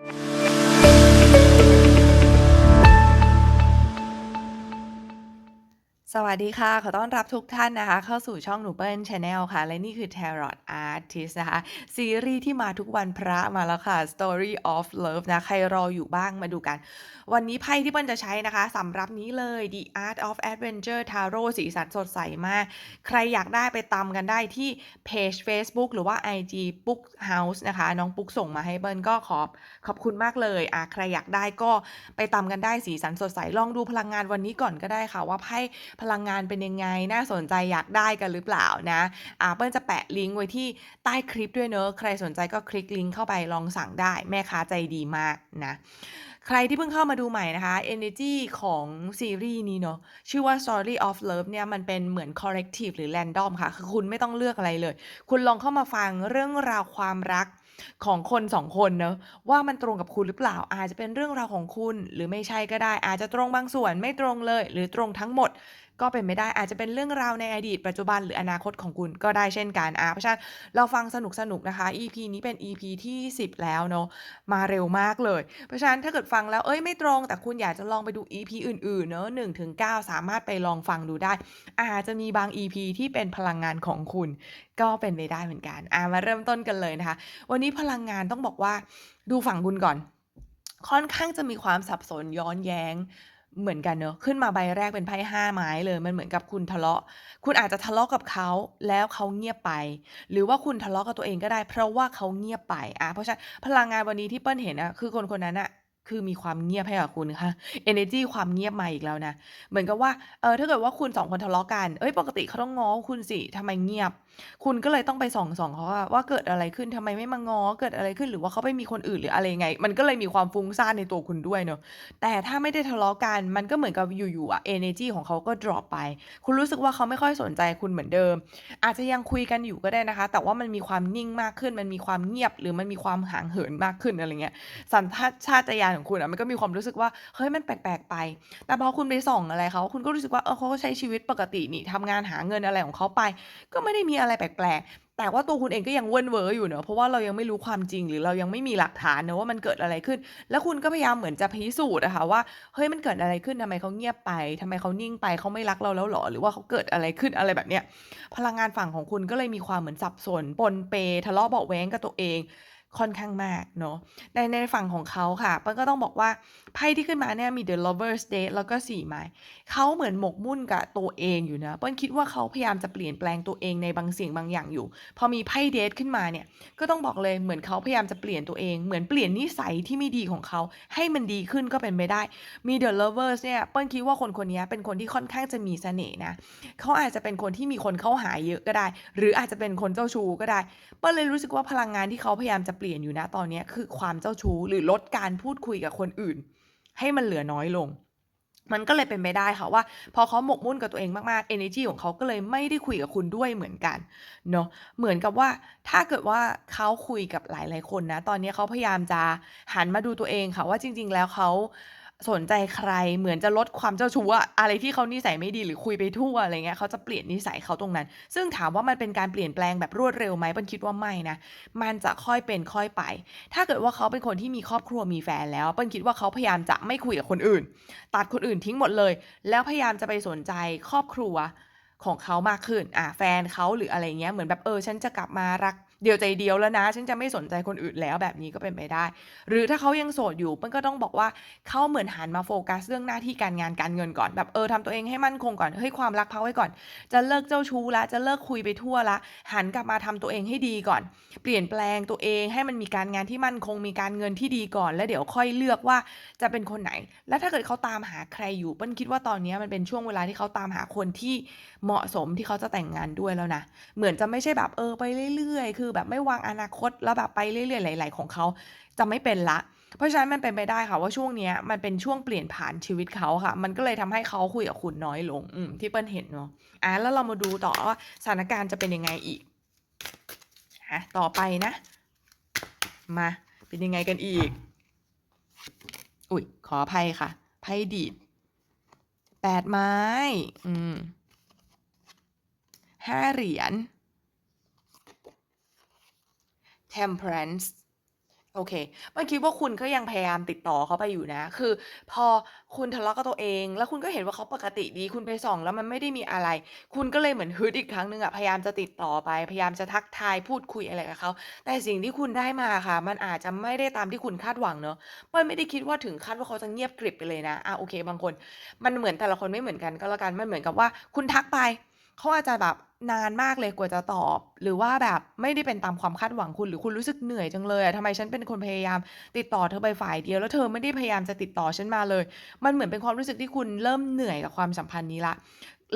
you สวัสดีค่ะ ขอต้อนรับทุกท่านนะคะ เข้าสู่ช่องหนูเปิ้ล Channel ค่ะ และนี่คือ Tarot Artist นะคะ ซีรีส์ที่มาทุกวันพระมาแล้วค่ะ Story of Love นะ ใครรออยู่บ้างมาดูกัน วันนี้ไพ่ที่เปิ้ลจะใช้นะคะสำหรับนี้เลย The Art of Adventure Tarot สีสันสดใสมาก ใครอยากได้ไปตามกันได้ที่เพจ Facebook หรือว่า IG Book House นะคะ น้องปุ๊กส่งมาให้เปิ้ลก็ขอบขอบคุณมากเลยอะใครอยากได้ก็ไปตามกันได้สีสันสดใสลองดูพลังงานวันนี้ก่อนก็ได้ค่ะว่าไพ่พลังงานเป็นยังไง น่าสนใจอยากได้กันหรือเปล่านะอ่าเปิ้ลจะแปะลิงก์ไว้ที่ใต้คลิปด้วยเนอะใครสนใจก็คลิกลิงก์เข้าไปลองสั่งได้แม่ค้าใจดีมากนะใครที่เพิ่งเข้ามาดูใหม่นะคะ energy ของซีรีส์นี้เนาะชื่อว่า story of love เนี่ยมันเป็นเหมือน corrective หรือ random ค่ะ คือคุณไม่ต้องเลือกอะไรเลย คุณลองเข้ามาฟังเรื่องราวความรักของคนสองคนเนอะว่ามันตรงกับคุณหรือเปล่า อาจจะเป็นเรื่องราวของคุณ หรือไม่ใช่ก็ได้ อาจจะตรงบางส่วนไม่ตรงเลย หรือตรงทั้งหมด ก็เป็นไม่ได้อาจจะเป็นเรื่องราวในอดีตปัจจุบันหรืออนาคตของคุณก็ได้เช่นกันอะเพราะฉะนั้นเราฟังสนุกสนุกๆนะคะ EP นี้เป็น EP ที่ 10 แล้วเนาะมาเร็วมากเลย เพราะฉะนั้นถ้าเกิดฟังแล้วเอ้ยไม่ตรงแต่คุณอยากจะลองไปดู EP อื่นๆเนอะ1ถึง9สามารถไปลองฟังดูได้ อาจจะมีบาง EP ที่เป็นพลังงานของคุณ ก็เป็นไปได้เหมือนกันอะมาเริ่มต้นกันเลยนะคะ วันนี้พลังงานต้องบอกว่าดูฝั่งคุณก่อน ค่อนข้างจะมีความสับสนย้อนแย้ง เหมือนกันเนอะ ขึ้นมาใบแรกเป็นไพ่ห้าไม้เลย มันเหมือนกับคุณทะเลาะ คุณอาจจะทะเลาะกับเขา แล้วเขาเงียบไป หรือว่าคุณทะเลาะกับตัวเองก็ได้ เพราะว่าเขาเงียบไป อะ เพราะฉะนั้นพลังงานวันนี้ที่เปิ้ลเห็นอะคือคนคนนั้นอะ คือมีความเงียบให้กับคุณค่ะ energy ความเงียบมาอีกแล้วนะ เหมือนกับว่า เออ ถ้าเกิดว่าคุณสองคนทะเลาะกัน เอ้ย ปกติเขาต้องง้อคุณสิทำไมเงียบ คุณก็เลยต้องไปส่องส่องเขาว่าว่าเกิดอะไรขึ้นทำไมไม่มาง้อ เกิดอะไรขึ้น หรือว่าเขาไปมีคนอื่นหรืออะไรยังไง มันก็เลยมีความฟุ้งซ่านในตัวคุณด้วยเนอะ แต่ถ้าไม่ได้ทะเลาะกัน มันก็เหมือนกับอยู่ๆอะ energy ของเขาก็ drop ไป คุณรู้สึกว่าเขาไม่ค่อยสนใจคุณเหมือนเดิม อาจจะยังคุยกันอยู่ก็ได้นะคะ แต่ว่ามันมีความนิ่งมากขึ้น มันมีความเงียบ หรือมันมีความห่างเหินมากขึ้นอะไรเงี้ย สัญชาตญาณของคุณอะมันก็มีความรู้สึกว่าเฮ้ยมันแปลกๆไป แต่พอคุณไปส่องอะไรเขาคุณก็รู้สึกว่าเออเขาก็ใช้ชีวิตปกตินี่ทำงานหาเงินอะไรของเขาไป ก็ไม่ได้มีอะไรแปลกๆแต่ว่าตัวคุณเองก็ยังเว่นเวออยู่เนอะเพราะว่าเรายังไม่รู้ความจริงหรือเรายังไม่มีหลักฐานเนอะว่ามันเกิดอะไรขึ้น แล้วคุณก็พยายามเหมือนจะพิสูจน์อะคะว่าเฮ้ยมันเกิดอะไรขึ้นทำไมเขาเงียบไปทำไมเขานิ่งไปเขาไม่รักเราแล้วหรอหรือว่าเขาเกิดอะไรขึ้นอะไรแบบเนี้ยพลังงานฝั่งของคุณก็เลยมีความเหมือนสับสนปนเปทะเลาะเบาะแว้งกับตัวเอง ค่อนข้างมากเนาะในในฝั่งของเขาค่ะปิ้ลก็ต้องบอกว่าไพ่ที่ขึ้นมาเนี่ยมี The Lovers Date แล้วก็สี่ไม้เขาเหมือนหมกมุ่นกับตัวเองอยู่นะเปิ้ลคิดว่าเขาพยายามจะเปลี่ยนแปลงตัวเองในบางสิ่งบางอย่างอยู่ พอมีไพ่เดทขึ้นมาเนี่ยก็ต้องบอกเลยเหมือนเขาพยายามจะเปลี่ยนตัวเองเหมือนเปลี่ยนนิสัยที่ไม่ดีของเขาให้มันดีขึ้นก็เป็นไปได้มี The Lovers เนี่ยเปิ้ลคิดว่าคนคนนี้เป็นคนที่ค่อนข้างจะมีเสน่ห์นะเขาอาจจะเป็นคนที่มีคนเข้าหาเยอะก็ได้ หรืออาจจะเป็นคนเจ้าชู้ก็ได้ เปิ้ลเลยรู้สึกว่าพลังงานที่เขาพยายามจะเปลี่ยนอยู่นะตอนนี้คือความเจ้าชู้หรือลดการพูดคุยกับคนอื่น ให้มันเหลือน้อยลง มันก็เลยเป็นไปได้ค่ะว่า พอเขาหมกมุ่นกับตัวเองมากๆ energy ของเขาก็เลยไม่ได้คุยกับคุณด้วยเหมือนกันเนาะเหมือนกับว่าถ้าเกิดว่าเขาคุยกับหลาย ๆ คนนะ ตอนนี้เขาพยายามจะหันมาดูตัวเองค่ะว่าจริง ๆ แล้วเขา สนใจใครเหมือนจะลดความเจ้าชู้อะอะไรที่เขานิสัยไม่ดีหรือคุยไปทั่วอะไรเงี้ยเขาจะเปลี่ยนนิสัยเขาตรงนั้น ซึ่งถามว่ามันเป็นการเปลี่ยนแปลงแบบรวดเร็วไหมปิ้ลคิดว่าไม่นะ มันจะค่อยเป็นค่อยไป ถ้าเกิดว่าเขาเป็นคนที่มีครอบครัวมีแฟนแล้วเปิ้ลคิดว่าเขาพยายามจะไม่คุยกับคนอื่น ตัดคนอื่นทิ้งหมดเลย แล้วพยายามจะไปสนใจครอบครัวของเขามากขึ้น อะแฟนเขาหรืออะไรเงี้ย เหมือนแบบเออฉันจะกลับมารัก เดียวใจเดียวแล้วนะ ฉันจะไม่สนใจคนอื่นแล้วแบบนี้ก็เป็นไปได้ หรือถ้าเขายังโสดอยู่เปิ้ลก็ต้องบอกว่าเขาเหมือนหันมาโฟกัสเรื่องหน้าที่การงานการเงินก่อนแบบเออทำตัวเองให้มั่นคงก่อนเฮ้ยความรักพักไว้ก่อน จะเลิกเจ้าชู้ละจะเลิกคุยไปทั่วละ หันกลับมาทำตัวเองให้ดีก่อน เปลี่ยนแปลงตัวเองให้มันมีการงานที่มั่นคงมีการเงินที่ดีก่อน แล้วเดี๋ยวค่อยเลือกว่าจะเป็นคนไหน แล้วถ้าเกิดเขาตามหาใครอยู่เปิ้ลคิดว่าตอนนี้มันเป็นช่วงเวลาที่เขาตามหาคนที่เหมาะสมที่เขาจะแต่งงานด้วยแล้วนะเหมือนจะไม่ใช่แบบเออไปเรื่อยๆ คือือแบบไม่วางอนาคตแล้วแบบไปเรื่อยๆหลาย ๆ ของเขาจะไม่เป็นละ เพราะฉะนั้นมันเป็นไปได้ค่ะว่าช่วงนี้มันเป็นช่วงเปลี่ยนผ่านชีวิตเขาค่ะ มันก็เลยทำให้เขาคุยกับคุณน้อยลงอืมที่เปิ้ลเห็นเนาะอะแล้วเรามาดูต่อว่าสถานการณ์จะเป็นยังไงอีกฮะต่อไปนะ มาเป็นยังไงกันอีก อุ้ยขออภัยค่ะไพ่ดีดแปดไม้ อืมห้าเหรียญ temperance โอเคเมื่อคิดว่าคุณก็ยังพยายามติดต่อเขาไปอยู่นะ คือพอคุณทะเลาะกับตัวเอง แล้วคุณก็เห็นว่าเขาปกติดี คุณไปส่องแล้วมันไม่ได้มีอะไร คุณก็เลยเหมือนฮึดอีกครั้งหนึ่งอะพยายามจะติดต่อไป พยายามจะทักทายพูดคุยอะไรกับเขา แต่สิ่งที่คุณได้มาค่ะ มันอาจจะไม่ได้ตามที่คุณคาดหวังเนาะเปิ้ลไม่ได้คิดว่าถึงขั้นว่าเขาจะเงียบกริบไปเลยนะอาโอเค บางคน มันเหมือนแต่ละคนไม่เหมือนกันก็แล้วกัน มันเหมือนกับว่าคุณทักไป เขาอาจจะแบบ นานมากเลยกว่าจะตอบ หรือว่าแบบไม่ได้เป็นตามความคาดหวังคุณ หรือคุณรู้สึกเหนื่อยจังเลยอะทำไมฉันเป็นคนพยายามติดต่อเธอไปฝ่ายเดียว แล้วเธอไม่ได้พยายามจะติดต่อฉันมาเลย มันเหมือนเป็นความรู้สึกที่คุณเริ่มเหนื่อยกับความสัมพันธ์นี้ละ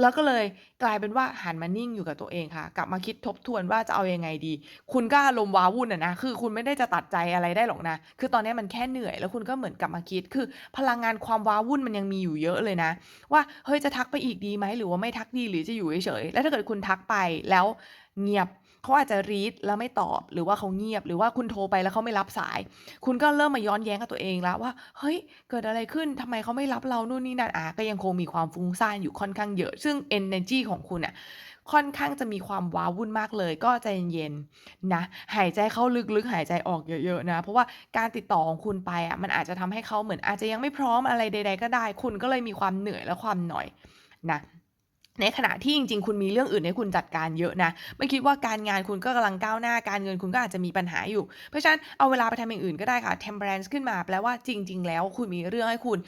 แล้วก็เลยกลายเป็นว่าหันมานิ่งอยู่กับตัวเองค่ะ กลับมาคิดทบทวนว่าจะเอาอยังไงดี คุณก็อารมณ์ว้าวุ่นอะนะคือคุณไม่ได้จะตัดใจอะไรได้หรอกนะ คือตอนนี้มันแค่เหนื่อย แล้วคุณก็เหมือนกลับมาคิด คือ พลังงานความว้าวุ่นมันยังมีอยู่เยอะเลยนะ ว่าเฮ้ยจะทักไปอีกดีไหมหรือว่าไม่ทักดีหรือจะอยู่เฉยๆแล้วถ้าเกิดคุณทักไปแล้วเงียบ เขาอาจจะรีดแล้วไม่ตอบ หรือว่าเขาเงียบ หรือว่าคุณโทรไปแล้วเขาไม่รับสาย คุณก็เริ่มมาย้อนแย้งกับตัวเองแล้วว่า เฮ้ย เกิดอะไรขึ้นทำไมเขาไม่รับเรา นู่นนี่นั่นอะก็ยังคงมีความฟุ้งซ่านอยู่ค่อนข้างเยอะ ซึ่ง energy ของคุณอะ ค่อนข้างจะมีความว้าวุ่นมากเลย ก็ใจเย็นๆนะ หายใจเข้าลึกๆ หายใจออกเยอะๆนะ เพราะว่าการติดต่อของคุณไปอะ มันอาจจะทำให้เขาเหมือนอาจจะยังไม่พร้อมอะไรใด ๆ ก็ได้ คุณก็เลยมีความเหนื่อยและความหน่อยนะ ในขณะที่จริงๆ คุณมีเรื่องอื่นให้คุณจัดการเยอะนะ ไม่คิดว่าการงานคุณก็กำลังก้าวหน้า การเงินคุณก็อาจจะมีปัญหาอยู่ เพราะฉะนั้นเอาเวลาไปทำอย่างอื่นก็ได้ค่ะ temperance ขึ้นมาแปลว่าจริง ๆ แล้วคุณมีเรื่องให้คุณ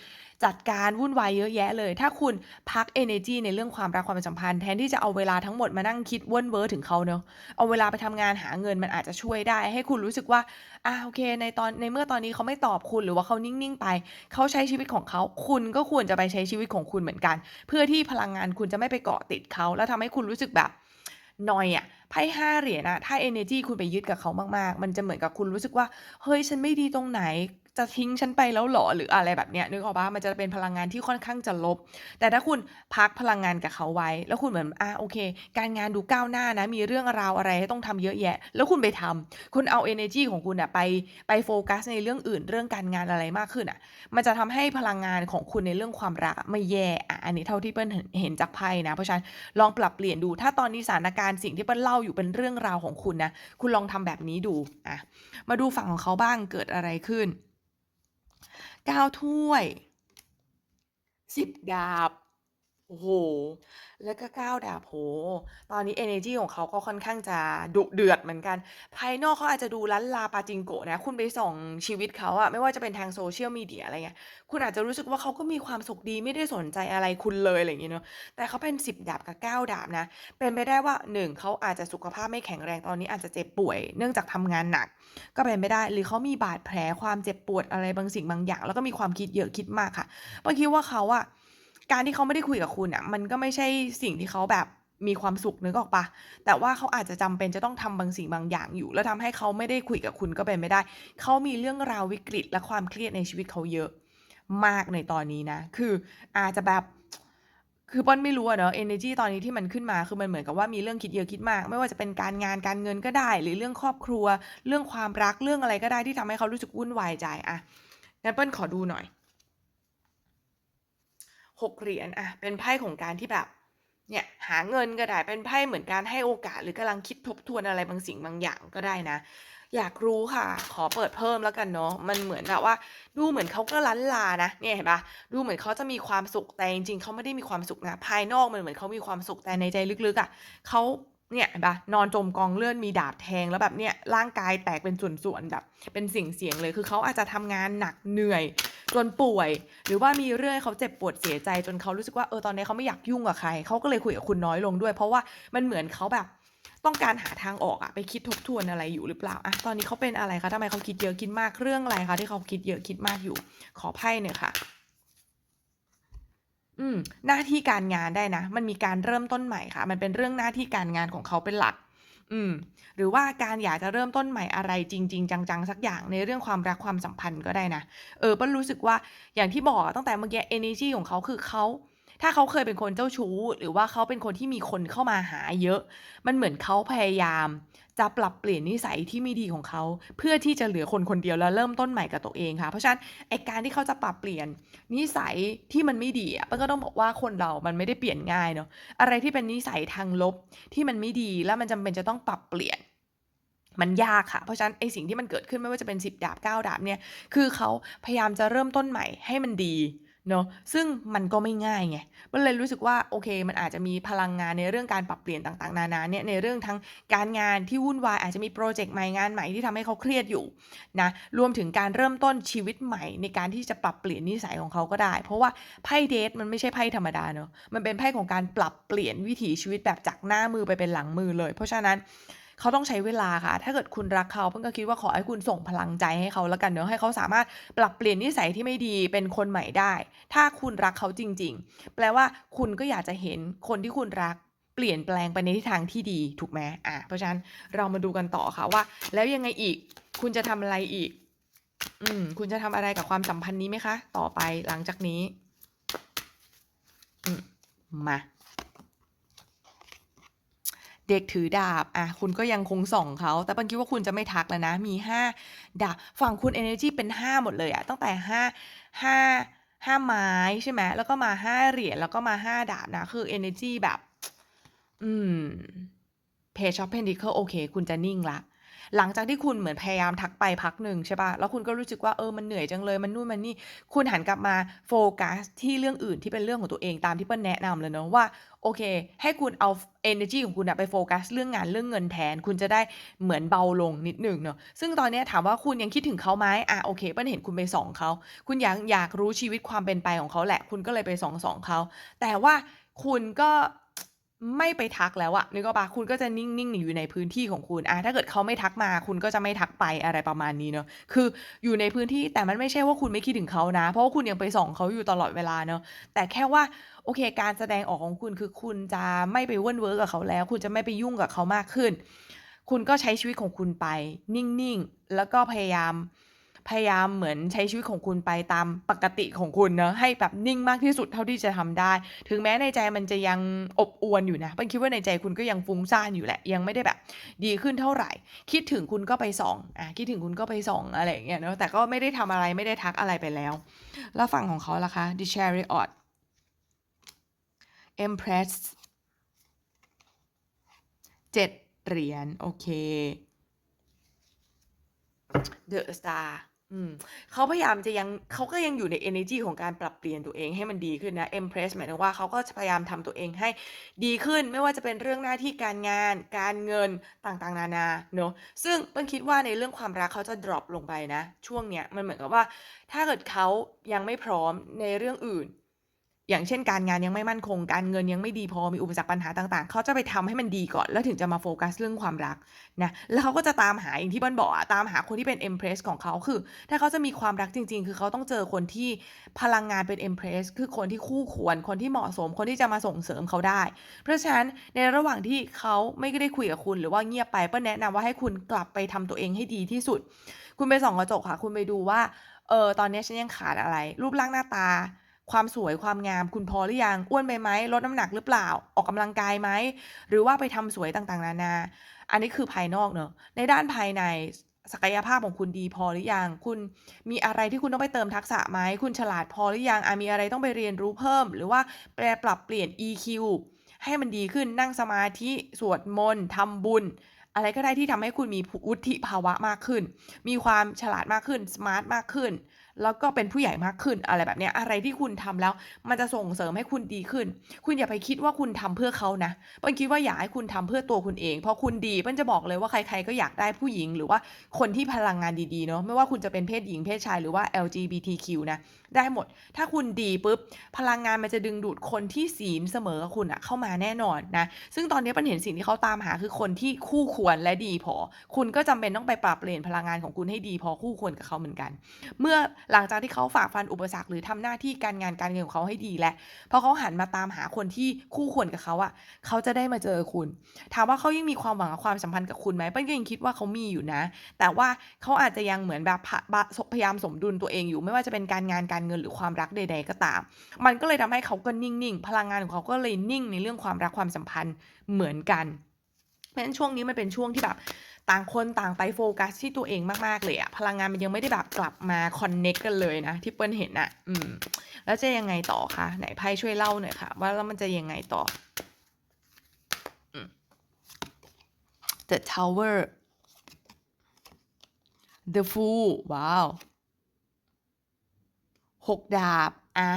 จัดการวุ่นวายเยอะแยะเลย ถ้าคุณพัก energy ในเรื่องความรักความสัมพันธ์แทนที่จะเอาเวลาทั้งหมดมานั่งคิดเว่นเว้อถึงเขาเนาะเอาเวลาไปทำงานหาเงินมันอาจจะช่วยได้ ให้คุณรู้สึกว่าอ่าโอเค ในตอนในเมื่อตอนนี้เขาไม่ตอบคุณหรือว่าเขานิ่งๆไป เขาใช้ชีวิตของเขา คุณก็ควรจะไปใช้ชีวิตของคุณเหมือนกัน เพื่อที่พลังงานคุณจะไม่ไปเกาะติดเขา แล้วทำให้คุณรู้สึกแบบนอยอะไพ่ห้าเหรียญอะถ้า energy คุณไปยึดกับเขามากๆ มันจะเหมือนกับคุณรู้สึกว่า เฮ้ย ฉันไม่ดีตรงไหน จะทิ้งฉันไปแล้วหรอหรืออะไรแบบเนี้ยนึกออกปะมันจะเป็นพลังงานที่ค่อนข้างจะลบ แต่ถ้าคุณพักพลังงานกับเขาไว้ แล้วคุณเหมือนอะโอเค การงานดูก้าวหน้านะ มีเรื่องราวอะไรให้ต้องทำเยอะแยะ แล้วคุณไปทำคุณเอา energy ของคุณอะไปไปโฟกัสในเรื่องอื่นเรื่องการงานอะไรมากขึ้นอะมันจะทำให้พลังงานของคุณในเรื่องความรักไม่แย่อะอันนี้เท่าที่เปิ้ลเห็นจากไพ่นะ เพราะฉะนั้นลองปรับเปลี่ยนดู ถ้าตอนนี้สถานการณ์สิ่งที่เปิ้ลเล่าอยู่เป็นเรื่องราวของคุณนะ คุณลองทำแบบนี้ดูอะมาดูฝั่งของเขาบ้างเกิดอะไรขึ้น 9 ถ้วย 10 ดาบ โอ้โฮแล้วก็9ดาบโอ้โฮตอนนี้ energy ของเขาก็ค่อนข้างจะดุเดือดเหมือนกัน ภายนอกเขาอาจจะดูลั้นลาปาจิงโกะนะ คุณไปส่องชีวิตเขาอะไม่ว่าจะเป็นทาง Social Media อะไรเงี้ย คุณอาจจะรู้สึกว่าเขาก็มีความสุขดีไม่ได้สนใจอะไรคุณเลยอะไรอย่างเงี้ยเนาะ แต่เขาเป็น10ดาบกับ9ดาบนะ เป็นไปได้ว่า1เขาอาจจะสุขภาพไม่แข็งแรงตอนนี้อาจจะเจ็บป่วย เนื่องจากทำงานหนัก ก็เป็นไปได้ หรือเขามีบาดแผลความเจ็บปวดอะไรบางสิ่งบางอย่าง แล้วก็มีความคิดเยอะคิดมากค่ะเปิ้ลคิดว่าเขาอะ การที่เขาไม่ได้คุยกับคุณอะมันก็ไม่ใช่สิ่งที่เขาแบบมีความสุขนึกออกปล่าแต่ว่าเขาอาจจะจำเป็นจะต้องทำบางสิ่งบางอย่างอยู่ แล้วทำให้เขาไม่ได้คุยกับคุณก็เป็นไปได้ เขามีเรื่องราววิกฤตและความเครียดในชีวิตเขาเยอะมากในตอนนี้นะ คืออาจจะแบบคือปิ้ลไม่รู้อะเนาะ energy ตอนนี้ที่มันขึ้นมาคือมันเหมือนกับว่ามีเรื่องคิดเยอะคิดมาก ไม่ว่าจะเป็นการงานการเงินก็ได้ หรือเรื่องครอบครัว เรื่องความรักเรื่องอะไรก็ได้ที่ทำให้เขารู้สึกวุ่นวายใจอะงั้นเปิ้ลขอดูหน่อย หกเหรียญอะเป็นไพ่ของการที่แบบเนี่ยหาเงินก็ได้เป็นไพ่เหมือนการให้โอกาสหรือกำลังคิดทบทวนอะไรบางสิ่งบางอย่างก็ได้นะ อยากรู้ค่ะ ขอเปิดเพิ่มแล้วกันเนาะมันเหมือนแบบว่า ดูเหมือนเขาก็ลั้นลานะเนี่ยเห็นปะดูเหมือนเขาจะมีความสุขแต่จริงๆเขาไม่ได้มีความสุขนะภายนอกมันเหมือนเขามีความสุขแต่ในใจลึกๆอะเขา เนี่ยเห็นปล่านอนจมกองเลือดมีดาบแทงแล้วแบบเนี่ยร่างกายแตกเป็นส่วนๆแบบ เป็นเสียงเลยคือเขาอาจจะทำงานหนักเหนื่อย จนป่วย หรือว่ามีเรื่องให้เขาเจ็บปวดเสียใจ จนเขารู้สึกว่าเออตอนนี้เขาไม่อยากยุ่งกับใครเขาก็เลยคุยกับคุณน้อยลงด้วย เพราะว่ามันเหมือนเขาแบบต้องการหาทางออกอะไปคิดทบทวนอะไรอยู่หรือเปล่าอะตอนนี้เขาเป็นอะไรคะทำไมเขาคิดเยอะคิดมากเรื่องอะไรคะที่เขาคิดเยอะคิดมากอยู่ ขอไพ่หน่อยค่ะ อืม หน้าที่การงานได้นะ มันมีการเริ่มต้นใหม่ค่ะ มันเป็นเรื่องหน้าที่การงานของเขาเป็นหลัก อืม หรือว่าการอยากจะเริ่มต้นใหม่อะไรจริง ๆ จังๆ สักอย่างในเรื่องความรักความสัมพันธ์ก็ได้นะ เออเปิ้ลรู้สึกว่าอย่างที่บอกอะตั้งแต่เมื่อกี้ energy ของเขาคือเขา ถ้าเขาเคยเป็นคนเจ้าชู้ หรือว่าเขาเป็นคนที่มีคนเข้ามาหาเยอะ มันเหมือนเขาพยายาม จะปรับเปลี่ยนนิสัยที่ไม่ดีของเขา เพื่อที่จะเหลือคนคนเดียวแล้วเริ่มต้นใหม่กับตัวเองค่ะ เพราะฉะนั้นไอ้การที่เขาจะปรับเปลี่ยนนิสัยที่มันไม่ดีอะเปิ้ลก็ต้องบอกว่าคนเรามันไม่ได้เปลี่ยนง่ายเนาะอะไรที่เป็นนิสัยทางลบที่มันไม่ดีแล้วมันจำเป็นจะต้องปรับเปลี่ยนมันยากค่ะ เพราะฉะนั้นไอสิ่งที่มันเกิดขึ้นไม่ว่าจะเป็น 10 ดาบ 9 ดาบเนี่ย คือเขาพยายามจะเริ่มต้นใหม่ให้มันดี เนาะ ซึ่งมันก็ไม่ง่ายไง มันเลยรู้สึกว่าโอเค มันอาจจะมีพลังงานในเรื่องการปรับเปลี่ยนต่างๆ นานาเนี่ยในเรื่องทั้งการงานที่วุ่นวายอาจจะมีโปรเจกต์ใหม่งานใหม่ที่ทำให้เขาเครียดอยู่นะรวมถึงการเริ่มต้นชีวิตใหม่ในการที่จะปรับเปลี่ยนนิสัยของเขาก็ได้ เพราะว่าไพ่เดทมันไม่ใช่ไพ่ธรรมดาเนาะมันเป็นไพ่ของการปรับเปลี่ยนวิถีชีวิตแบบจากหน้ามือไปเป็นหลังมือเลย เพราะฉะนั้น เขาต้องใช้เวลาค่ะ ถ้าเกิดคุณรักเขาเพิ่งก็คิดว่าขอให้คุณส่งพลังใจให้เขาแล้วกันเนอะให้เขาสามารถปรับเปลี่ยนนิสัยที่ไม่ดีเป็นคนใหม่ได้ ถ้าคุณรักเขาจริง ๆ แปลว่าคุณก็อยากจะเห็นคนที่คุณรักเปลี่ยนแปลงไปในทิศทางที่ดีถูกไหมอะเพราะฉะนั้นเรามาดูกันต่อค่ะว่า แล้วยังไงอีก คุณจะทำอะไรอีก อืม คุณจะทำอะไรกับความสัมพันธ์นี้ไหมคะ ต่อไปหลังจากนี้ อืม มา เด็กถือดาบอะคุณก็ยังคงส่องเขา แต่ปังคิดว่าคุณจะไม่ทักแล้วนะ มี 5 ดาบฝั่งคุณ energy เป็น 5 หมดเลยอะตั้งแต่ 5 5 5 ไม้ใช่ไหมแล้วก็มา 5 เหรียญแล้วก็มา 5 ดาบนะ คือ energy แบบ อืม page of pentacle โอเค คุณจะนิ่งละ หลังจากที่คุณเหมือนพยายามทักไปพักหนึ่งใช่ป่ะ แล้วคุณก็รู้สึกว่าเออมันเหนื่อยจังเลย มันนู่นมันนี่ คุณหันกลับมาโฟกัสที่เรื่องอื่นที่เป็นเรื่องของตัวเองตามที่เปิ้ลแนะนำเลยเนาะว่าโอเค ให้คุณเอา energy ของคุณอะไปโฟกัสเรื่องงานเรื่องเงินแทน คุณจะได้เหมือนเบาลงนิดหนึ่งเนาะซึ่งตอนนี้ถามว่าคุณยังคิดถึงเขาไหมอะโอเคเปิ้ลเห็นคุณไปส่องเขาคุณอยากอยากรู้ชีวิตความเป็นไปของเขาแหละ คุณก็เลยไปส่องส่องเขาแต่ว่าคุณก็ ไม่ไปทักแล้วอะนึกออกปะคุณก็จะนิ่งๆอยู่ในพื้นที่ของคุณอะถ้าเกิดเขาไม่ทักมา คุณก็จะไม่ทักไปอะไรประมาณนี้เนาะคืออยู่ในพื้นที่แต่มันไม่ใช่ว่าคุณไม่คิดถึงเขานะ เพราะว่าคุณยังไปส่องเขาอยู่ตลอดเวลาเนาะแต่แค่ว่าโอเค การแสดงออกของคุณคือคุณจะไม่ไปเว่นเว้อกับเขาแล้ว คุณจะไม่ไปยุ่งกับเขามากขึ้น คุณก็ใช้ชีวิตของคุณไป นิ่งๆแล้วก็พยายาม พยายามเหมือนใช้ชีวิตของคุณไปตามปกติของคุณเนาะให้แบบนิ่งมากที่สุดเท่าที่จะทำได้ ถึงแม้ในใจมันจะยังอบอวลอยู่นะเปิ้ลคิดว่าในใจคุณก็ยังฟุ้งซ่านอยู่แหละ ยังไม่ได้แบบ ดีขึ้นเท่าไหร่ คิดถึงคุณก็ไปส่องอ่าคิดถึงคุณก็ไปส่องอะไรอย่างเงี้ยเนาะแต่ก็ไม่ได้ทำอะไรไม่ได้ทักอะไรไปแล้ว แล้วฝั่งของเขาล่ะคะ The Chariot Empress 7เหรียญโอเค The Star อืม เขาพยายามจะยัง เขาก็ยังอยู่ใน energy ของการปรับเปลี่ยนตัวเองให้มันดีขึ้นนะ Empress หมายถึงว่าเขาก็จะพยายามทำตัวเองให้ดีขึ้น ไม่ว่าจะเป็นเรื่องหน้าที่การงาน การเงินต่างๆ นานา เนาะซึ่งเปิ้ลคิดว่าในเรื่องความรักเขาจะ drop ลงไปนะ ช่วงเนี้ยมันเหมือนกับว่า ถ้าเกิดเขายังไม่พร้อมในเรื่องอื่น อย่างเช่น การงานยังไม่มั่นคง การเงินยังไม่ดีพอมีอุปสรรคปัญหาต่างๆ เขาจะไปทำให้มันดีก่อน แล้วถึงจะมาโฟกัสเรื่องความรักนะแล้วเขาก็จะตามหาอย่างที่เปิ้ลบอกอะตามหาคนที่เป็น Empress ของเขาคือ ถ้าเขาจะมีความรักจริง ๆ คือเขาต้องเจอคนที่พลังงานเป็น Empress คือคนที่คู่ควร คนที่เหมาะสมคนที่จะมาส่งเสริมเขาได้ เพราะฉะนั้นในระหว่างที่เขาไม่ได้คุยกับคุณหรือว่าเงียบไปเปิ้ลแนะนำว่าให้คุณกลับไปทำตัวเองให้ดีที่สุด คุณไปส่องกระจกค่ะ คุณไปดูว่าเออตอนนี้ฉันยังขาดอะไร รูปร่างหน้าตา ความสวยความงามคุณพอหรือยังอ้วนไปไหมลดน้ำหนักหรือเปล่าออกกำลังกายไหมหรือว่าไปทำสวยต่างๆ นานา อันนี้คือภายนอกเนาะในด้านภายในศักยภาพของคุณดีพอหรือยัง คุณมีอะไรที่คุณต้องไปเติมทักษะไหม คุณฉลาดพอหรือยังอ่ามีอะไรต้องไปเรียนรู้เพิ่ม หรือว่าแปรปรับเปลี่ยน EQ ให้มันดีขึ้น นั่งสมาธิ สวดมนต์ทำบุญ อะไรก็ได้ที่ทำให้คุณมีวุฒิภาวะมากขึ้น มีความฉลาดมากขึ้น สมาร์ตมากขึ้น แล้วก็เป็นผู้ใหญ่มากขึ้นอะไรแบบเนี้ยอะไรที่คุณทำแล้ว มันจะส่งเสริมให้คุณดีขึ้น คุณอย่าไปคิดว่าคุณทำเพื่อเขานะเปิ้ลคิดว่าอยากให้คุณทำเพื่อตัวคุณเองเพราะคุณดีเปิ้ลจะบอกเลยว่าใครๆก็อยากได้ผู้หญิงหรือว่าคนที่พลังงานดีๆเนาะไม่ว่าคุณจะเป็นเพศหญิงเพศชายหรือว่า LGBTQ นะได้หมด ถ้าคุณดีปุ๊บพลังงานมันจะดึงดูดคนที่ศีลเสมอคุณอะเข้ามาแน่นอนนะซึ่งตอนนี้เปิ้ลเห็นสิ่งที่เขาตามหาคือคนที่คู่ควรและดีพอ คุณก็จำเป็นต้องไปปรับเปลี่ยนพลังงานของคุณให้ดีพอคู่ควรกับเขาเหมือนกัน เมื่อหลังจากที่เขาฝ่าฟันอุปสรรคหรือทำหน้าที่การงานการเงินของเขาให้ดีแล้วพอเขาหันมาตามหาคนที่คู่ควรกับเขาอะเขาจะได้มาเจอคุณ ถามว่าเขายังมีความหวังกับความสัมพันธ์กับคุณไหมเปิ้ลก็ยังคิดว่าเขามีอยู่นะ แต่ว่าเขาอาจจะยังเหมือนแบบพะบะสพยายามสมดุลตัวเองอยู่ ไม่ว่าจะเป็นการงานการเงินหรือความรักใด ๆ ก็ตาม มันก็เลยทำให้เขาก็นิ่งๆพลังงานของเขาก็เลยนิ่งในเรื่องความรักความสัมพันธ์เหมือนกันเพราะฉะนั้นช่วงนี้มันเป็นช่วงที่แบบ ต่างคนต่างไปโฟกัสที่ตัวเองมากๆเลยอะพลังงานมันยังไม่ได้แบบกลับมาคอนเน็กกันเลยนะที่เปิ้ลเห็นน่ะอืม แล้วจะยังไงต่อคะไหนไพ่ช่วยเล่าหน่อยค่ะ ว่าแล้วมันจะยังไงต่อ The Tower The Fool ว้าวหกดาบอะ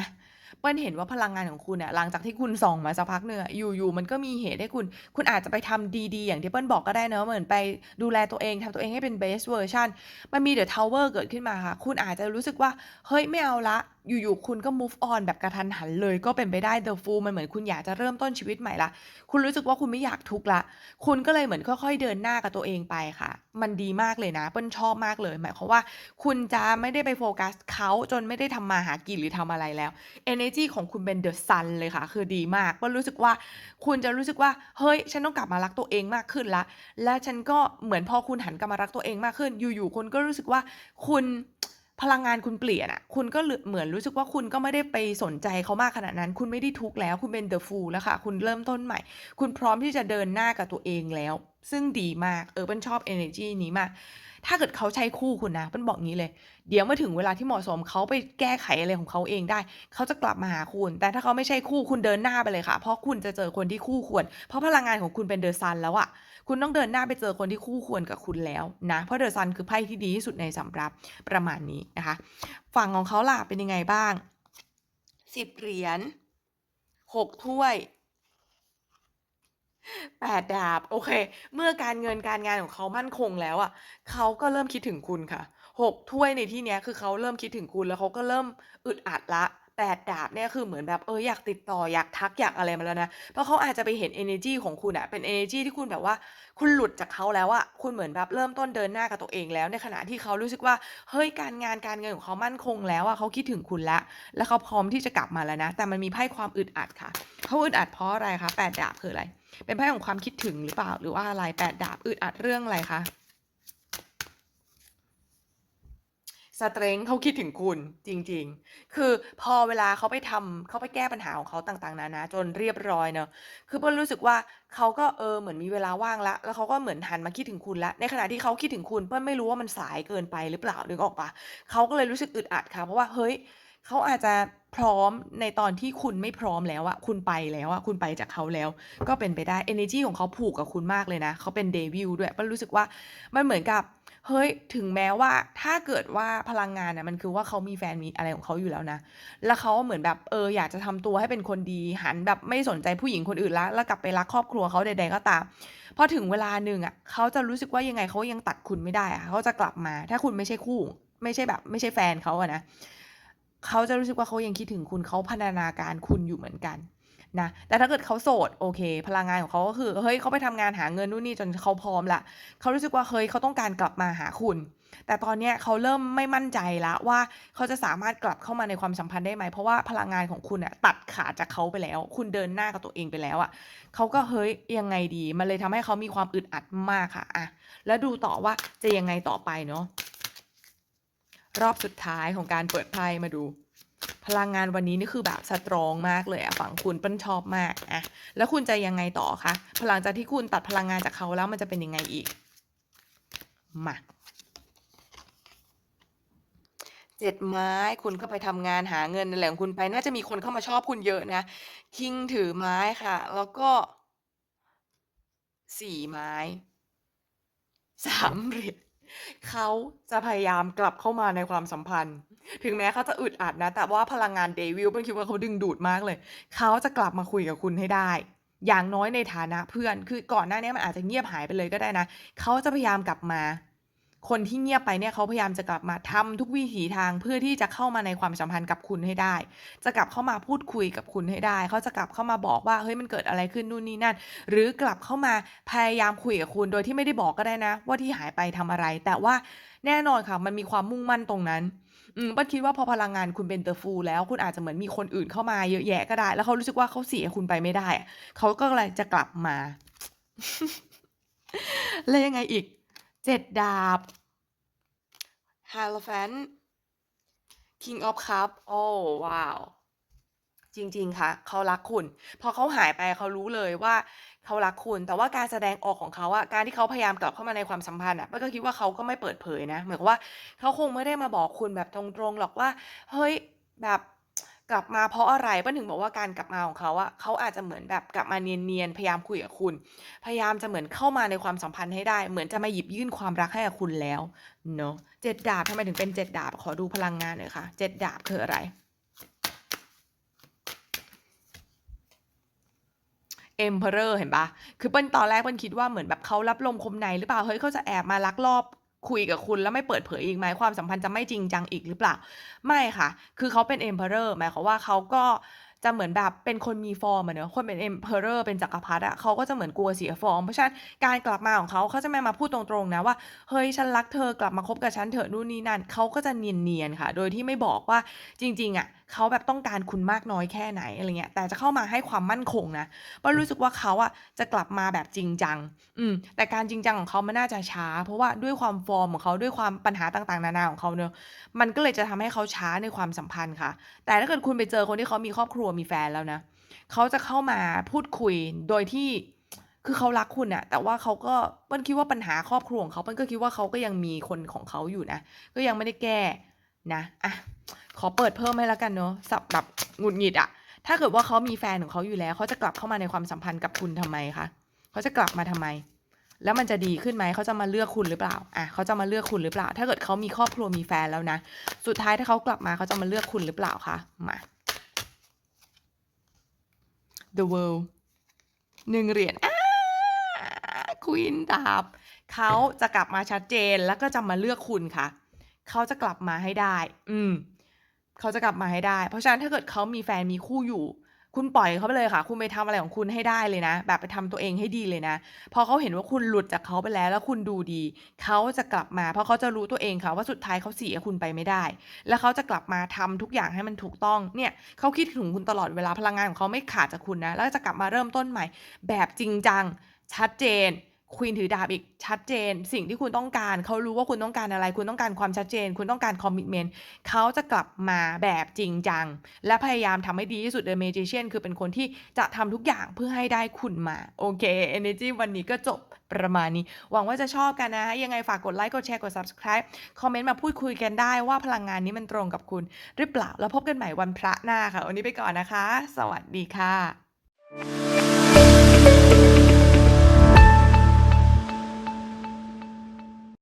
เปิ้ลเห็นว่าพลังงานของคุณน่ะหลังจากที่คุณส่องมาสักพักหนึ่งออยู่ๆมันก็มีเหตุให้คุณ คุณอาจจะไปทำดีๆ อย่างที่เปิ้ลบอกก็ได้เนะเหมือนไปดูแลตัวเองทำตัวเองให้เป็นเบสเวอร์ชันมันมีเดอะทาวเวอร์เกิดขึ้นมาค่ะ คุณอาจจะรู้สึกว่าเฮ้ยไม่เอาละ อยู่ ๆ คุณก็ move on แบบกระทันหันเลยก็เป็นไปได้ The Fool มันเหมือนคุณอยากจะเริ่มต้นชีวิตใหม่ล้วคุณรู้สึกว่าคุณไม่อยากทุกข์ล้วคุณก็เลยเหมือนค่อย ๆ เดินหน้ากับตัวเองไปค่ะ มันดีมากเลยนะ เปิ้ลชอบมากเลย หมายความว่า คุณจะไม่ได้ไปโฟกัสเขาจนไม่ได้ทำมาหากินหรือทำอะไรแล้วเอเนอร์จีของคุณเป็น The Sun เลยค่ะ คือดีมาก เปิ้ลรู้สึกว่า คุณจะรู้สึกว่า เฮ้ย ฉันต้องกลับมารักตัวเองมากขึ้นล้วและฉันก็เหมือนพอคุณหันกลับมารักตัวเองมากขึ้น อยู่ๆ คุณก็รู้สึกว่าคุณ พลังงานคุณเปลี่ยนอะคุณก็เหลือเหมือนรู้สึกว่าคุณก็ไม่ได้ไปสนใจเขามากขนาดนั้น คุณไม่ได้ทุกข์แล้ว คุณเป็นเดอะฟูลแล้วค่ะ คุณเริ่มต้นใหม่ คุณพร้อมที่จะเดินหน้ากับตัวเองแล้ว ซึ่งดีมาก เออเปิ้ลชอบเอเนจีนี้มาก ถ้าเกิดเขาใช่คู่คุณนะเปิ้ลบอกงี้เลย เดี๋ยวเมื่อถึงเวลาที่เหมาะสมเขาไปแก้ไขอะไรของเขาเองได้ เขาจะกลับมาหาคุณ แต่ถ้าเขาไม่ใช่คู่คุณเดินหน้าไปเลยค่ะ เพราะคุณจะเจอคนที่คู่ควร เพราะพลังงานของคุณเป็น The Sun แล้วอะคุณต้องเดินหน้าไปเจอคนที่คู่ควรกับคุณแล้วนะ เพราะ The Sun คือไพ่ที่ดีที่สุดในสำรับประมาณนี้นะคะ ฝั่งของเขาล่ะเป็นยังไงบ้าง10เหรียญ6ถ้วย แปดดาบ โอเค เมื่อการเงินการงานของเขามั่นคงแล้วอะเขาก็เริ่มคิดถึงคุณค่ะหกถ้วยในที่เนี้ยคือเขาเริ่มคิดถึงคุณแล้วเขาก็เริ่มอึดอัดละ ว8ดดาบเนี่ยคือเหมือนแบบเอออยากติดต่ออยากทักอยากอะไรมาแล้วนะ เพราะเขาอาจจะไปเห็นเอเนอร์จีของคุณอะเป็นเอเนอร์จีที่คุณแบบว่า คุณหลุดจากเขาแล้วอะคุณเหมือนแบบเริ่มต้นเดินหน้ากับตัวเองแล้ว ในขณะที่เขารู้สึกว่าเฮ้ยการงานการเงินของเขามั่นคงแล้วอะเขาคิดถึงคุณแล้วแล้วเขาพร้อมที่จะกลับมาแล้วนะ แต่มันมีไพ่ความอึดอัดค่ะเขาอึดอัดเพราะอะไรคะ8ดดาบคืออะไร เป็นไพ่ของความคิดถึงหรือเปล่าหรือว่าอะไร8ดาบอึดอัดเรื่องอะไรคะ? Strength เขาคิดถึงคุณจริง ๆ คือพอเวลาเขาไปทำเขาไปแก้ปัญหาของเขาต่างๆ นานาจนเรียบร้อยเนาะคือเปิ้ลรู้สึกว่าเขาก็เออเหมือนมีเวลาว่างแล้วแล้วเขาก็เหมือนหันมาคิดถึงคุณแล้วในขณะที่เขาคิดถึงคุณเปิ้ลไม่รู้ว่ามันสายเกินไปหรือเปล่านึกออกเปล่า?เขาก็เลยรู้สึกอึดอัดค่ะ เพราะว่าเฮ้ยเขาอาจจะพร้อมในตอนที่คุณไม่พร้อมแล้วอะคุณไปแล้วอะคุณไปจากเขาแล้ว ก็เป็นไปได้เอเนอร์จีของเขาผูกกับคุณมากเลยนะเขาเป็น Devil ด้วยเปิ้ลรู้สึกว่ามันเหมือนกับ เฮ้ยถึงแม้ว่าถ้าเกิดว่าพลังงานน่ะมันคือว่าเขามีแฟนมีอะไรของเขาอยู่แล้วนะ แล้วเขาเหมือนแบบเอออยากจะทำตัวให้เป็นคนดีหันแบบไม่สนใจผู้หญิงคนอื่นล้วแล้วกลับไปรักครอบครัวเขาใดๆก็ตามพอถึงเวลาหนึ่งอะเขาจะรู้สึกว่ายังไงเขายังตัดคุณไม่ได้อะเขาจะกลับมา ถ้าคุณไม่ใช่คู่ ไม่ใช่แบบ ไม่ใช่แฟนเขาอะนะเขาจะรู้สึกว่าเขายังคิดถึงคุณเขาพันนาการคุณอยู่เหมือนกัน นะแต่ถ้าเกิดเขาโสดโอเค พลังงานของเขาก็คือเฮ้ยเขาไปทำงานหาเงินนู่นนี่จนเขาพร้อมล้วเขารู้สึกว่าเฮ้ยเขาต้องการกลับมาหาคุณ แต่ตอนเนี้ยเขาเริ่มไม่มั่นใจแล้วว่าเขาจะสามารถกลับเข้ามาในความสัมพันธ์ได้ไหม?เพราะว่าพลังงานของคุณน่ะตัดขาดจากเขาไปแล้ว คุณเดินหน้ากับตัวเองไปแล้วอะเขาก็เฮ้ยยังไงดี?มันเลยทำให้เขามีความอึดอัดมากค่ะอะแล้วดูต่อว่าจะยังไงต่อไปเนาะรอบสุดท้ายของการเปิดไพ่มาดู พลังงานวันนี้นี่คือแบบสตรองมากเลยอะฝั่งคุณเปิ้ลชอบมากอะแล้วคุณจะยังไงต่อคะ?พลังจากที่คุณตัดพลังงานจากเขาแล้วมันจะเป็นยังไงอีก?มา7ไม้คุณก็ไปทำงานหาเงินอะไรของคุณไปน่าจะมีคนเข้ามาชอบคุณเยอะนะคิงถือไม้ค่ะ แล้วก็4ไม้3เหรียญ เขาจะพยายามกลับเข้ามาในความสัมพันธ์ ถึงแม้เขาจะอึดอัดนะ แต่ว่าพลังงานเดวิลเป็นคิดว่าเขาดึงดูดมากเลย เขาจะกลับมาคุยกับคุณให้ได้ อย่างน้อยในฐานะเพื่อน คือก่อนหน้านี้มันอาจจะเงียบหายไปเลยก็ได้นะ เขาจะพยายามกลับมา คนที่เงียบไปเนี่ยเขาพยายามจะกลับมาทำทุกวิถีทางเพื่อที่จะเข้ามาในความสัมพันธ์กับคุณให้ได้ จะกลับเข้ามาพูดคุยกับคุณให้ได้ เขาจะกลับเข้ามาบอกว่าเฮ้ยมันเกิดอะไรขึ้นนู่นนี่นั่น หรือกลับเข้ามาพยายามคุยกับคุณโดยที่ไม่ได้บอกก็ได้นะ ว่าที่หายไปทำอะไร แต่ว่าแน่นอนค่ะมันมีความมุ่งมั่นตรงนั้นอืมเปิ้ลคิดว่าพอพลังงานคุณเป็น The Fool แล้วคุณอาจจะเหมือนมีคนอื่นเข้ามาเยอะแยะก็ได้ แล้วเขารู้สึกว่าเขาเสียคุณไปไม่ได้เขาก็เลยจะกลับมา แล้วยังไงอีก? 7ดาบ Hierophant King of Cup โอ้ว้าว จริง ๆ ค่ะ เขารักคุณ พอเขาหายไปเขารู้เลยว่าเขารักคุณ แต่ว่าการแสดงออกของเขาอะการที่เขาพยายามกลับเข้ามาในความสัมพันธ์อะเปิ้ลก็คิดว่าเขาก็ไม่เปิดเผยนะ เหมือนว่าเขาคงไม่ได้มาบอกคุณแบบตรงๆหรอกว่า เฮ้ยแบบ กลับมาเพราะอะไรปิ้ลถึงบอกว่าการกลับมาของเขาอะเขาอาจจะเหมือนแบบกลับมาเนียนๆพยายามคุยกับคุณ พยายามจะเหมือนเข้ามาในความสัมพันธ์ให้ได้ เหมือนจะมาหยิบยื่นความรักให้กับคุณแล้วเนาะเจ็ดดาบทำไมถึงเป็นเจ็ดดาบขอดูพลังงานหน่อยค่ะเจ็ดดาบคืออะไร Emperor เห็นปะคือเปิ้ลตอนแรกเปิ้ลคิดว่าเหมือนแบบเขารับลมคมในหรือเปล่า เฮ้ยเขาจะแอบมาลักลอบ คุยกับคุณแล้วไม่เปิดเผยอีกไหมความสัมพันธ์จะไม่จริงจังอีกหรือเปล่า ไม่ค่ะ คือเขาเป็น Emperor หมายความว่าเขาก็จะเหมือนแบบเป็นคนมีฟอร์มอะเนอะคนเป็น Emperor เป็นจักรพรรดิอะเขาก็จะเหมือนกลัวเสียฟอร์ม เพราะฉะนั้นการกลับมาของเขาเขาจะไม่มาพูดตรงๆนะว่า เฮ้ยฉันรักเธอกลับมาคบกับฉันเถอะนู่นนี่นั่นเขาก็จะเนียนๆค่ะ โดยที่ไม่บอกว่าจริง ๆอะ เขาแบบต้องการคุณมากน้อยแค่ไหนอะไรเงี้ยแต่จะเข้ามาให้ความมั่นคงนะเพราะรู้สึกว่าเขาอะจะกลับมาแบบจริงจัง อืม แต่การจริงจังของเขามันน่าจะช้า เพราะว่าด้วยความฟอร์มของเขาด้วยความปัญหาต่างๆ นานาของเขาเนอะมันก็เลยจะทำให้เขาช้าในความสัมพันธ์ค่ะ แต่ถ้าเกิดคุณไปเจอคนที่เขามีครอบครัวมีแฟนแล้วนะเขาจะเข้ามาพูดคุยโดยที่คือเขารักคุณอะแต่ว่าเขาก็ปิ้ลคิดว่าปัญหาครอบครัวของเขาปิ้ลก็คิดว่าเขาก็ยังมีคนของเขาอยู่นะ ก็ยังไม่ได้แก้ นะอะขอเปิดเพิ่มให้แล้วกันเนอะสับแบบหงุดหงิดอะถ้าเกิดว่าเขามีแฟนของเขาอยู่แล้ว เขาจะกลับเข้ามาในความสัมพันธ์กับคุณทำไมคะเขาจะกลับมาทำไม แล้วมันจะดีขึ้นไหมเขาจะมาเลือกคุณหรือเปล่าอะเขาจะมาเลือกคุณหรือเปล่า ถ้าเกิดเขามีครอบครัวมีแฟนแล้วนะ สุดท้ายถ้าเขากลับมาเขาจะมาเลือกคุณหรือเปล่าคะมา The World หนึ่งเหรียญควีนดาบเขาจะกลับมาชัดเจนแล้วก็จะมาเลือกคุณค่ะ เขาจะกลับมาให้ได้ อืม เขาจะกลับมาให้ได้ เพราะฉะนั้นถ้าเกิดเขามีแฟนมีคู่อยู่ คุณปล่อยเขาไปเลยค่ะ คุณไปทำอะไรของคุณให้ได้เลยนะ แบบไปทำตัวเองให้ดีเลยนะ พอเขาเห็นว่าคุณหลุดจากเขาไปแล้ว แล้วคุณดูดี เขาจะกลับมา เพราะเขาจะรู้ตัวเองค่ะว่าสุดท้ายเขาเสียคุณไปไม่ได้ แล้วเขาจะกลับมาทำทุกอย่างให้มันถูกต้อง เนี่ย เขาคิดถึงคุณตลอดเวลา พลังงานของเขาไม่ขาดจากคุณนะ แล้วจะกลับมาเริ่มต้นใหม่ แบบจริงจัง ชัดเจน ควีนถือดาบอีกชัดเจน สิ่งที่คุณต้องการ เขารู้ว่าคุณต้องการอะไร คุณต้องการความชัดเจน คุณต้องการคอมมิชเมนต์เขาจะกลับมาแบบจริงจัง และพยายามทำให้ดีที่สุด The Magician คือเป็นคนที่จะทำทุกอย่างเพื่อให้ได้คุณมา โอเค Energy วันนี้ก็จบประมาณนี้ หวังว่าจะชอบกันนะ ยังไงฝากกดไลค์กดแชร์กด subscribe คอมเมนต์มาพูดคุยกันได้ว่าพลังงานนี้มันตรงกับคุณหรือเปล่าแล้วพบกันใหม่วันพระหน้าค่ะวันนี้ไปก่อนนะคะ สวัสดีค่ะ